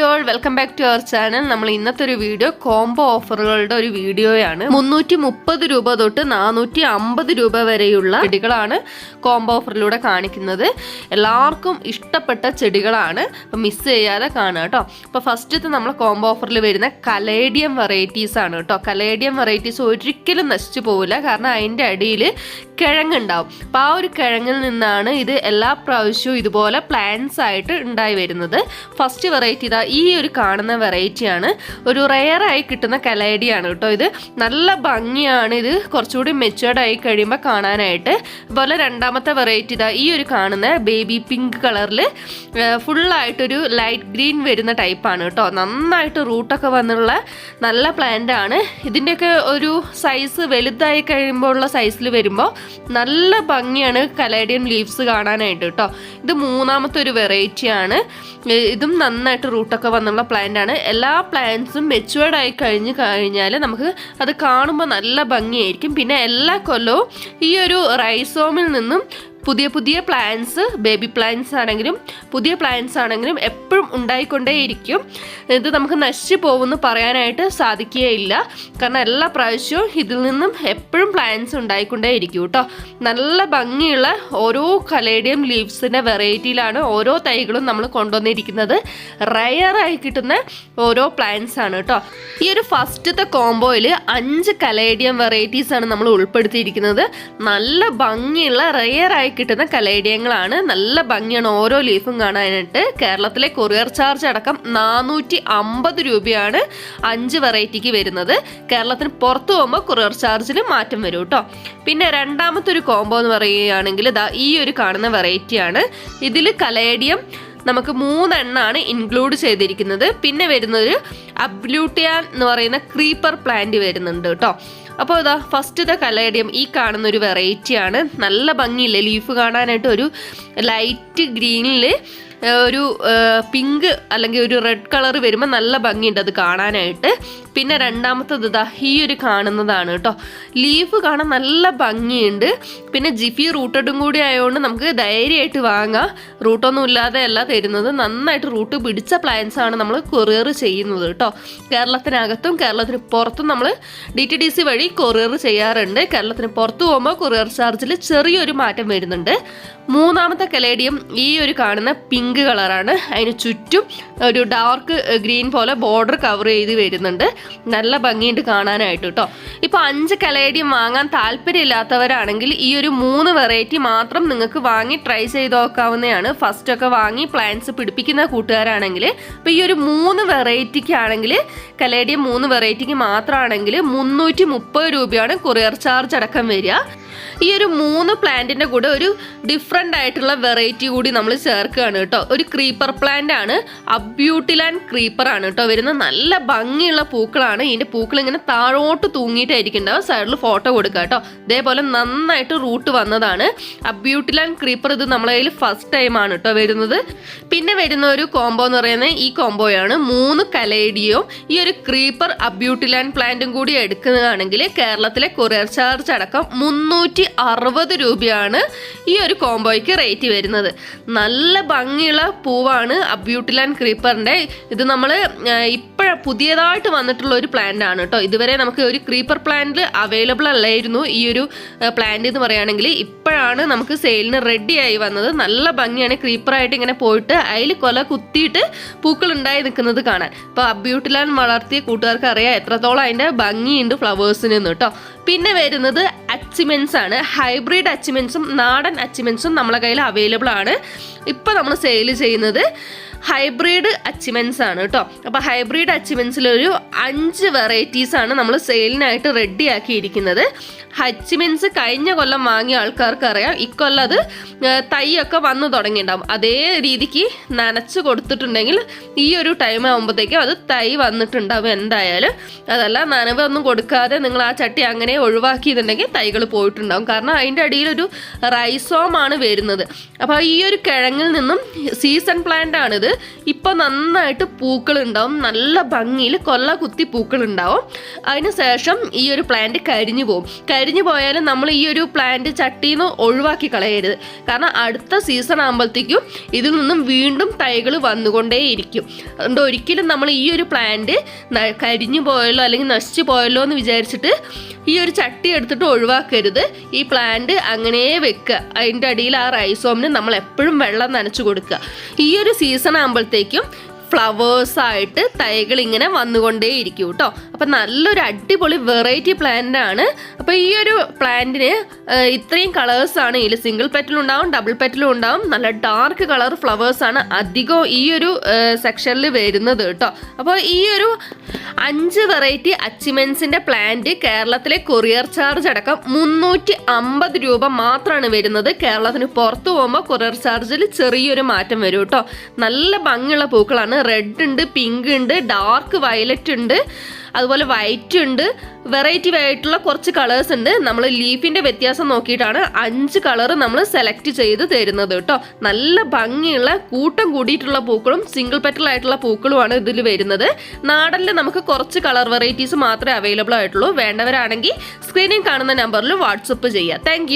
Welcome back to our channel നമ്മൾ ഇന്നത്തെ ഒരു വീഡിയോ കോംബോ ഓഫറുകളുടെ ഒരു വീഡിയോയാണ് മുന്നൂറ്റി മുപ്പത് രൂപ തൊട്ട് നാനൂറ്റി അമ്പത് രൂപ വരെയുള്ള ചെടികളാണ് കോംബോ ഓഫറിലൂടെ കാണിക്കുന്നത്. എല്ലാവർക്കും ഇഷ്ടപ്പെട്ട ചെടികളാണ്. അപ്പം മിസ് ചെയ്യാതെ കാണുക കേട്ടോ. അപ്പോൾ ഫസ്റ്റത്തെ നമ്മൾ കോംബോ ഓഫറിൽ വരുന്ന കലേഡിയം വെറൈറ്റീസ് ആണ് കേട്ടോ. കലേഡിയം വെറൈറ്റീസ് ഒരിക്കലും നശിച്ചു പോവില്ല. കാരണം അതിന്റെ അടിയിൽ കിഴങ്ങുണ്ടാവും. അപ്പം ആ ഒരു കിഴങ്ങിൽ നിന്നാണ് ഇത് എല്ലാ പ്രാവശ്യവും ഇതുപോലെ പ്ലാന്റ്സ് ആയിട്ട് ഉണ്ടായി വരുന്നത്. ഫസ്റ്റ് വെറൈറ്റി ഇതാ ഈ ഒരു കാണുന്ന വെറൈറ്റിയാണ് ഒരു റെയർ ആയി കിട്ടുന്ന കലേഡിയാണ് കേട്ടോ ഇത്. നല്ല ഭംഗിയാണ് ഇത്. കുറച്ചുകൂടി മെച്ചുവേർഡ് ആയി കഴിയുമ്പോൾ കാണാനായിട്ട്. അതുപോലെ രണ്ടാമത്തെ വെറൈറ്റി ഇതാ ഈ ഒരു കാണുന്ന ബേബി പിങ്ക് കളറിൽ ഫുള്ളായിട്ടൊരു ലൈറ്റ് ഗ്രീൻ വരുന്ന ടൈപ്പാണ് കേട്ടോ. നന്നായിട്ട് റൂട്ടൊക്കെ വന്നുള്ള നല്ല പ്ലാന്റ് ആണ്. ഇതിന്റെയൊക്കെ ഒരു സൈസ് വലുതായി കഴിയുമ്പോൾ ഉള്ള സൈസിൽ വരുമ്പോൾ നല്ല ഭംഗിയാണ് കലേഡിയൻ ലീവ്സ് കാണാനായിട്ട് കേട്ടോ. ഇത് മൂന്നാമത്തെ ഒരു വെറൈറ്റിയാണ് ഇതും നന്നായിട്ട് റൂട്ടൊക്കെ വന്നുള്ള പ്ലാന്റ് ആണ്. എല്ലാ പ്ലാന്റ്സും മെച്ചുവേർഡ് ആയി കഴിഞ്ഞ് കഴിഞ്ഞാൽ നമുക്ക് അത് കാണുമ്പോൾ നല്ല ഭംഗിയായിരിക്കും. പിന്നെ എല്ലാ കൊല്ലവും ഈ ഒരു റൈസോമിൽ നിന്നും പുതിയ പുതിയ പ്ലാൻസ് ബേബി പ്ലാൻസ് ആണെങ്കിലും പുതിയ പ്ലാൻസ് ആണെങ്കിലും എപ്പോഴും ഉണ്ടായിക്കൊണ്ടേയിരിക്കും. ഇത് നമുക്ക് നശിച്ചു പോകുമെന്ന് പറയാനായിട്ട് സാധിക്കുകയില്ല. കാരണം എല്ലാ പ്രാവശ്യവും ഇതിൽ നിന്നും എപ്പോഴും പ്ലാൻസ് ഉണ്ടായിക്കൊണ്ടേയിരിക്കും കേട്ടോ. നല്ല ഭംഗിയുള്ള ഓരോ കലേഡിയം ലീവ്സിന്റെ വെറൈറ്റിയിലാണ് ഓരോ തൈകളും നമ്മൾ കൊണ്ടുവന്നിരിക്കുന്നത്. റയറായി കിട്ടുന്ന ഓരോ പ്ലാൻസ് ആണ് കേട്ടോ. ഈ ഒരു ഫസ്റ്റത്തെ കോംബോയിൽ അഞ്ച് കലേഡിയം വെറൈറ്റീസ് ആണ് നമ്മൾ ഉൾപ്പെടുത്തിയിരിക്കുന്നത്. നല്ല ഭംഗിയുള്ള റയറായി കിട്ടുന്ന കലേഡിയങ്ങളാണ് നല്ല ഭംഗിയാണ് ഓരോ ലീഫും കാണാനായിട്ട്. കേരളത്തിലെ കൊറിയർ ചാർജ് അടക്കം നാനൂറ്റി അമ്പത് രൂപയാണ് അഞ്ച് വെറൈറ്റിക്ക് വരുന്നത്. കേരളത്തിന് പുറത്തു പോകുമ്പോൾ കൊറിയർ ചാർജിൽ മാറ്റം വരും കേട്ടോ. പിന്നെ രണ്ടാമത്തെ ഒരു കോംബോ എന്ന് പറയുകയാണെങ്കിൽ ഇതാ ഈ ഒരു കാണുന്ന വെറൈറ്റിയാണ് ഇതിൽ കലേഡിയം നമുക്ക് മൂന്നെണ്ണാണ് ഇൻക്ലൂഡ് ചെയ്തിരിക്കുന്നത്. പിന്നെ വരുന്നൊരു അബ്ലൂട്ടിയാൻ എന്ന് പറയുന്ന ക്രീപ്പർ പ്ലാന്റ് വരുന്നുണ്ട് കേട്ടോ. അപ്പോൾ ഇതാ ഫസ്റ്റ് ദ കലേഡിയം ഈ കാണുന്ന ഒരു വെറൈറ്റിയാണ് നല്ല ഭംഗിയില്ലേ? ലീഫ് കാണാനായിട്ട് ഒരു ലൈറ്റ് ഗ്രീനിൽ ഒരു പിങ്ക് അല്ലെങ്കിൽ ഒരു റെഡ് കളർ വരുമ്പോൾ നല്ല ഭംഗിയുണ്ട് അത് കാണാനായിട്ട്. പിന്നെ രണ്ടാമത്തത് ഇതാ ഈ ഒരു കാണുന്നതാണ് കേട്ടോ. ലീഫ് കാണാൻ നല്ല ഭംഗിയുണ്ട്. പിന്നെ ജിഫി റൂട്ടഡും കൂടി ആയതുകൊണ്ട് നമുക്ക് ധൈര്യമായിട്ട് വാങ്ങാം. റൂട്ടൊന്നും ഇല്ലാതെ അല്ല തരുന്നത്. നന്നായിട്ട് റൂട്ട് പിടിച്ച പ്ലാൻസ് ആണ് നമ്മൾ കൊറിയർ ചെയ്യുന്നത് കേട്ടോ. കേരളത്തിനകത്തും കേരളത്തിന് പുറത്തും നമ്മൾ ഡി ടി ഡി സി വഴി കൊറിയർ ചെയ്യാറുണ്ട്. കേരളത്തിന് പുറത്തു പോകുമ്പോൾ കൊറിയർ ചാർജിൽ ചെറിയൊരു മാറ്റം വരുന്നുണ്ട്. മൂന്നാമത്തെ കലേഡിയം ഈ ഒരു കാണുന്ന പിങ്ക് കളറാണ് അതിന് ചുറ്റും ഒരു ഡാർക്ക് ഗ്രീൻ പോലെ ബോർഡർ കവർ ചെയ്ത് വരുന്നുണ്ട്. നല്ല ഭംഗിയുണ്ട് കാണാനായിട്ട് കേട്ടോ ഇപ്പോൾ അഞ്ച് കലേഡിയം വാങ്ങാൻ താല്പര്യമില്ലാത്തവരാണെങ്കിൽ ഈ ഒരു മൂന്ന് വെറൈറ്റി മാത്രം നിങ്ങൾക്ക് വാങ്ങി ട്രൈ ചെയ്ത് നോക്കാവുന്നതാണ്. ഫസ്റ്റ് ഒക്കെ വാങ്ങി പ്ലാന്റ്സ് പിടിപ്പിക്കുന്ന കൂട്ടുകാരാണെങ്കിൽ അപ്പോൾ ഈ ഒരു മൂന്ന് വെറൈറ്റിക്ക് ആണെങ്കിൽ കലേഡിയം മൂന്ന് വെറൈറ്റിക്ക് മാത്രമാണെങ്കിൽ മുന്നൂറ്റി മുപ്പത് രൂപയാണ് കൊറിയർ ചാർജ് അടക്കം വരിക. ഈ ഒരു മൂന്ന് പ്ലാന്റിന്റെ കൂടെ ഒരു ഡിഫറെന്റ് ആയിട്ടുള്ള വെറൈറ്റി കൂടി നമ്മൾ ചേർക്കുകയാണ് കേട്ടോ. ഒരു ക്രീപ്പർ പ്ലാന്റ് ആണ് അബ്യൂട്ടിലാൻഡ് ക്രീപ്പർ ആണ് കേട്ടോ. വരുന്ന നല്ല ഭംഗിയുള്ള പൂക്കളാണ്. ഇതിന്റെ പൂക്കൾ ഇങ്ങനെ താഴോട്ട് തൂങ്ങിയിട്ടായിരിക്കും സൈഡിൽ ഫോട്ടോ കൊടുക്കുക കേട്ടോ. ഇതേപോലെ നന്നായിട്ട് റൂട്ട് വന്നതാണ്. അബ്യൂട്ടിലാൻഡ് ക്രീപ്പർ ഇത് നമ്മളെ കയ്യിൽ ഫസ്റ്റ് ടൈം ആണ് കേട്ടോ വരുന്നത്. പിന്നെ വരുന്ന ഒരു കോംബോ എന്ന് പറയുന്നത് ഈ കോംബോയാണ് മൂന്ന് കലേഡിയോ ഈ ഒരു ക്രീപ്പർ അബ്യൂട്ടിലാൻഡ് പ്ലാന്റും കൂടി എടുക്കുകയാണെങ്കിൽ കേരളത്തിലെ കൊറിയർ ചാർജ് അടക്കം മുന്നൂറ്റി അറുപത് രൂപയാണ് ഈ ഒരു കോംബോയ്ക്ക് റേറ്റ് വരുന്നത്. നല്ല ഭംഗിയുള്ള പൂവാണ് അബ്യൂട്ടിലാൻഡ് ക്രീപ്പറിന്റെ. ഇത് നമ്മൾ ഇപ്പോഴ പുതിയതായിട്ട് വന്നിട്ടുള്ള ഒരു പ്ലാന്റ് ആണ് കേട്ടോ. ഇതുവരെ നമുക്ക് ഒരു ക്രീപ്പർ പ്ലാന്റ് അവൈലബിൾ അല്ലായിരുന്നു ഈ ഒരു പ്ലാന്റ് എന്ന് പറയുകയാണെങ്കിൽ. ഇപ്പോഴാണ് നമുക്ക് സെയിലിന് റെഡിയായി വന്നത്. നല്ല ഭംഗിയാണ് ക്രീപ്പറായിട്ട് ഇങ്ങനെ പോയിട്ട് അതിൽ കൊല കുത്തിയിട്ട് പൂക്കൾ ഉണ്ടായി നിൽക്കുന്നത് കാണാൻ. ഇപ്പോൾ അബ്യൂട്ടിലാൻഡ് വളർത്തിയ കൂട്ടുകാർക്ക് അറിയാം എത്രത്തോളം അതിന്റെ ഭംഗിയുണ്ട് ഫ്ലവേഴ്സിന് കേട്ടോ. പിന്നെ വരുന്നത് അച്ചിമെൻസ് ആണ്. ഹൈബ്രിഡ് അച്ചിമെൻസും നാടൻ അച്ചിമെൻസും നമ്മളെ കയ്യിൽ അവൈലബിൾ ആണ്. ഇപ്പോൾ നമ്മൾ സെയിൽ ചെയ്യുന്നത് ഹൈബ്രിഡ് അച്ചിമെൻസ് ആണ് കേട്ടോ. അപ്പോൾ ഹൈബ്രിഡ് അച്ചിമെൻസിൽ ഒരു അഞ്ച് വെറൈറ്റീസ് ആണ് നമ്മൾ സെയിലിനായിട്ട് റെഡി ആക്കിയിരിക്കുന്നത് ഹച്ചിമെൻസ് കഴിഞ്ഞ കൊല്ലം വാങ്ങിയ ആൾക്കാർക്ക് അറിയാം ഇക്കൊല്ലം അത് തൈയൊക്കെ വന്നു തുടങ്ങിയിട്ടുണ്ടാവും. അതേ രീതിക്ക് നനച്ച് കൊടുത്തിട്ടുണ്ടെങ്കിൽ ഈ ഒരു ടൈം ആകുമ്പോഴത്തേക്കും അത് തൈ വന്നിട്ടുണ്ടാവും എന്തായാലും. അതല്ല നനവൊന്നും കൊടുക്കാതെ നിങ്ങൾ ആ ചട്ടി അങ്ങനെ ഒഴിവാക്കിയിട്ടുണ്ടെങ്കിൽ തൈകൾ പോയിട്ടുണ്ടാവും. കാരണം അതിന്റെ അടിയിലൊരു റൈസോമാണ് വരുന്നത്. അപ്പോൾ ഈ ഒരു കിഴങ്ങിൽ നിന്നും സീസൺ പ്ലാന്റ് ആണിത്. ഇപ്പോൾ നന്നായിട്ട് പൂക്കൾ ഉണ്ടാവും നല്ല ഭംഗിയിൽ കൊല്ല കുത്തി പൂക്കൾ ഉണ്ടാവും അതിന് ശേഷം ഈ ഒരു പ്ലാന്റ് കരിഞ്ഞു പോകും കരിഞ്ഞു പോയാലും നമ്മൾ ഈ ഒരു പ്ലാന്റ് ചട്ടിയിൽ നിന്ന് ഒഴിവാക്കി കളയരുത്. കാരണം അടുത്ത സീസൺ ആകുമ്പോഴത്തേക്കും ഇതിൽ നിന്നും വീണ്ടും തൈകൾ വന്നുകൊണ്ടേയിരിക്കും. അതുകൊണ്ട് ഒരിക്കലും നമ്മൾ ഈ ഒരു പ്ലാന്റ് കരിഞ്ഞു പോയല്ലോ അല്ലെങ്കിൽ നശിച്ചു പോയല്ലോ എന്ന് വിചാരിച്ചിട്ട് ഈ ഒരു ചട്ടി എടുത്തിട്ട് ഒഴിവാക്കരുത്. ഈ പ്ലാന്റ് അങ്ങനെ വെക്കുക. അതിന്റെ അടിയിൽ ആ റൈസോമിന് നമ്മൾ എപ്പോഴും വെള്ളം നനച്ചു കൊടുക്കുക. ഈ ഒരു സീസൺ ആകുമ്പോഴത്തേക്കും ഫ്ലവേഴ്സ് ആയിട്ട് തൈകൾ ഇങ്ങനെ വന്നുകൊണ്ടേയിരിക്കും കേട്ടോ അപ്പം നല്ലൊരു അടിപൊളി വെറൈറ്റി പ്ലാന്റ് ആണ്. അപ്പോൾ ഈ ഒരു പ്ലാന്റിന് ഇത്രയും കളേഴ്സ് ആണ്. ഇതിൽ സിംഗിൾ പെറ്റലും ഉണ്ടാവും ഡബിൾ പെറ്റലും ഉണ്ടാവും. നല്ല ഡാർക്ക് കളർ ഫ്ലവേഴ്സ് ആണ് അധികം ഈ ഒരു സെക്ഷനിൽ വരുന്നത് കേട്ടോ അപ്പോൾ ഈ ഒരു അഞ്ച് വെറൈറ്റി അച്ചിമെൻസിന്റെ പ്ലാന്റ് കേരളത്തിലെ കൊറിയർ ചാർജ് അടക്കം മുന്നൂറ്റി അമ്പത് രൂപ മാത്രമാണ് വരുന്നത്. കേരളത്തിന് പുറത്തു പോകുമ്പോൾ കൊറിയർ ചാർജിൽ ചെറിയൊരു മാറ്റം വരും കേട്ടോ നല്ല ഭംഗിയുള്ള പൂക്കളാണ് റെഡ് ഉണ്ട് പിങ്ക് ഉണ്ട് ഡാർക്ക് വയലറ്റ് ഉണ്ട് അതുപോലെ വൈറ്റ് ഉണ്ട്. വെറൈറ്റി ആയിട്ടുള്ള കുറച്ച് കളേഴ്സ് ഉണ്ട്. നമ്മൾ ലീഫിന്റെ വ്യത്യാസം നോക്കിയിട്ടാണ് അഞ്ച് കളർ നമ്മൾ സെലക്ട് ചെയ്ത് തരുന്നത് കേട്ടോ. നല്ല ഭംഗിയുള്ള കൂട്ടം കൂടിയിട്ടുള്ള പൂക്കളും സിംഗിൾ പെറ്റൽ ആയിട്ടുള്ള പൂക്കളുമാണ് ഇതിൽ വരുന്നത്. നാടനിൽ നമുക്ക് കുറച്ച് കളർ വെറൈറ്റീസ് മാത്രമേ അവൈലബിൾ ആയിട്ടുള്ളൂ. വേണ്ടവരാണെങ്കിൽ സ്ക്രീനിൽ കാണുന്ന നമ്പറിൽ വാട്സപ്പ് ചെയ്യുക താങ്ക്